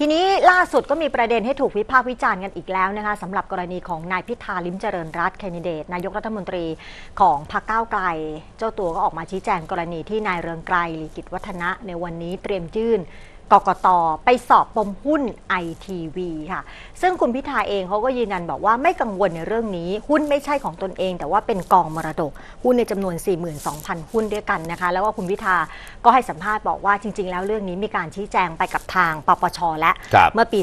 ทีนี้ล่าสุดก็มีประเด็นให้ถูกวิพากษ์วิจารณ์กันอีกแล้วนะคะสำหรับกรณีของนายพิธาลิมเจริญรัตน์แคนดิเดต นายกรัฐมนตรีของพรรคก้าวไกล เจ้าตัวก็ออกมาชี้แจงกรณีที่นายเรืองไกรลีกิจวัฒนะในวันนี้เตรียมยื่น กกตไปสอบปมหุ้นไอทีวีค่ะ ซึ่งคุณพิธาเองเขาก็ยืนยันบอกว่าไม่กังวลในเรื่องนี้ หุ้นไม่ใช่ของตนเอง แต่ว่าเป็นกองมรดก หุ้นในจำนวน 42,000 หุ้นด้วยกันนะคะ แล้วก็คุณพิธาก็ให้สัมภาษณ์บอกว่าจริง ๆ แล้วเรื่องนี้มีการชี้แจงไปกับทางปปชและครับเมื่อปี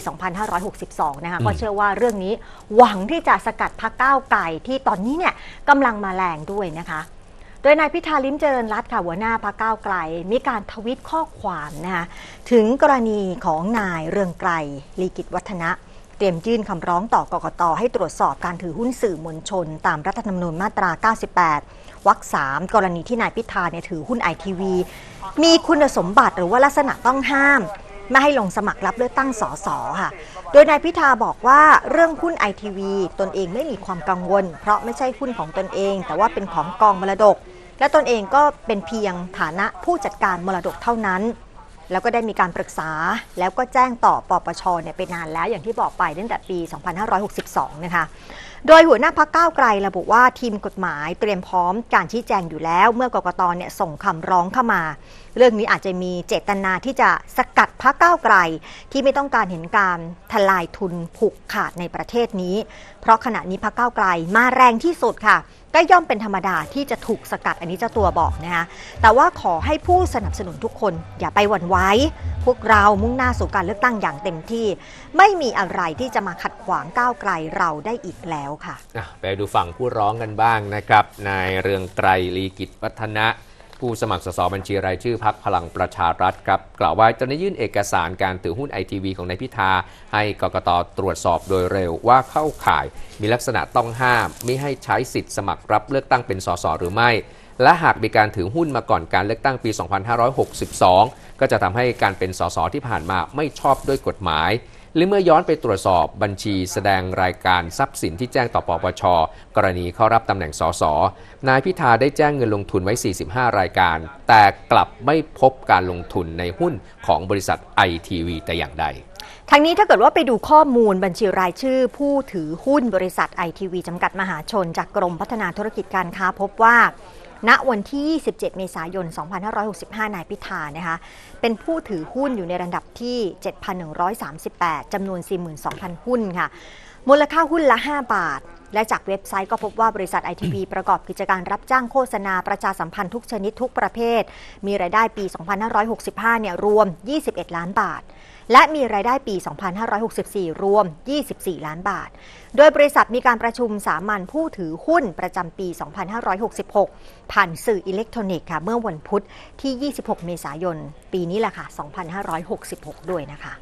2562 นะคะอืมก็เชื่อว่าเรื่องนี้หวังที่จะสกัดพรรคก้าวไก่ที่ตอนนี้เนี่ยกำลังมาแรงด้วยนะคะโดยนายพิธาลิ้มเจริญรัตค่ะหัวหน้าพรรคก้าวไกล มีการทวิตข้อความนะคะถึงกรณีของนายเรืองไกรลีกิจวัฒนะ เตรียมยื่นคำร้องต่อกกตให้ตรวจสอบการถือหุ้นสื่อมวลชน ตามรัฐธรรมนูญมาตรา 98 วรรคสามกรณีที่นายพิธาเนี่ยถือหุ้นไอทีวีมีคุณสมบัติหรือว่าลักษณะต้องห้ามไม่ให้ลงสมัครรับเลือกตั้งสสค่ะ โดยนายพิธาบอกว่าเรื่องหุ้นไอทีวีตนเองไม่มีความกังวล เพราะไม่ใช่หุ้นของตนเอง แต่ว่าเป็นของกองมรดก และตนเองก็เป็นเพียงฐานะผู้จัดการมรดกเท่านั้น แล้วก็ได้มีการปรึกษาแล้วก็แจ้งต่อปปชเนี่ยไปนานแล้วอย่างที่บอกไปตั้งแต่ปี 2562 นะคะโดยหัวหน้าพักก้าวไกลระบุว่าทีมกฎหมายเตรียมพร้อมการชี้แจงอยู่แล้ว เมื่อกกตเนี่ยส่งคำร้องเข้ามา เรื่องนี้อาจจะมีเจตนาที่จะสกัดพักก้าวไกล ที่ไม่ต้องการเห็นการทลายทุนผูกขาดในประเทศนี้ เพราะขณะนี้พักก้าวไกลมาแรงที่สุดค่ะก็ย่อมเป็นธรรมดาที่จะถูกสกัดอันนี้เจ้าตัวบอกนะคะแต่ว่าขอให้ผู้สนับสนุนทุกคน อย่าไปหวั่นไหวพวกเรามุ่งหน้าสู่การเลือกตั้งอย่างเต็มที่ ไม่มีอะไรที่จะมาขัดขวางก้าวไกลเราได้อีกแล้วค่ะอะไปดูฝั่งผู้ร้องกันบ้างนะครับ นายเรืองไกรลีกิจวัฒนะ ผู้สมัครสสบัญชีรายชื่อพักพลังประชารัฐครับ กล่าวว่าจะได้ยื่นเอกสารการถือหุ้นไอทีวีของนายพิธา ให้กกตตรวจสอบโดยเร็วว่าเข้าข่าย มีลักษณะต้องห้ามไม่ให้ใช้สิทธิ์สมัครรับเลือกตั้งเป็นสสหรือไม่ และหากมีการถือหุ้นมาก่อนการเลือกตั้งปี 2562 ก็จะทำให้การเป็นสสที่ผ่านมาไม่ชอบด้วยกฎหมาย หรือเมื่อย้อนไปตรวจสอบบัญชีแสดงรายการทรัพย์สินที่แจ้งต่อปปช กรณีเข้ารับตำแหน่งสสนายพิธาได้แจ้งเงินลงทุนไว้ 45 รายการ แต่กลับไม่พบการลงทุนในหุ้นของบริษัทไอทีวีแต่อย่างใดทั้งนี้ถ้าเกิดว่าไปดูข้อมูลบัญชีรายชื่อ ผู้ถือหุ้นบริษัทไอทีวีจำกัดมหาชน จากกรมพัฒนาธุรกิจการค้าพบว่า ณวันที่ 27 เมษายน 2565 นายพิธานะคะเป็นผู้ถือหุ้นอยู่ในระดับที่ 7,138 จำนวน 42,000 หุ้นค่ะ มูลค่าหุ้นละ 5 บาท และจากเว็บไซต์ก็พบว่าบริษัทไอทีวีประกอบกิจการรับจ้างโฆษณาประชาสัมพันธ์ทุกชนิดทุกประเภท มีรายได้ปี 2565 เนี่ยรวม 21 ล้านบาท และมีรายได้ปี 2564 รวม 24 ล้านบาท โดยบริษัทมีการประชุมสามัญผู้ถือหุ้นประจำปี 2566 ผ่านสื่ออิเล็กทรอนิกส์ค่ะ เมื่อวันพุธที่ 26 เมษายน ปีนี้แหละค่ะ 2566 ด้วยนะคะ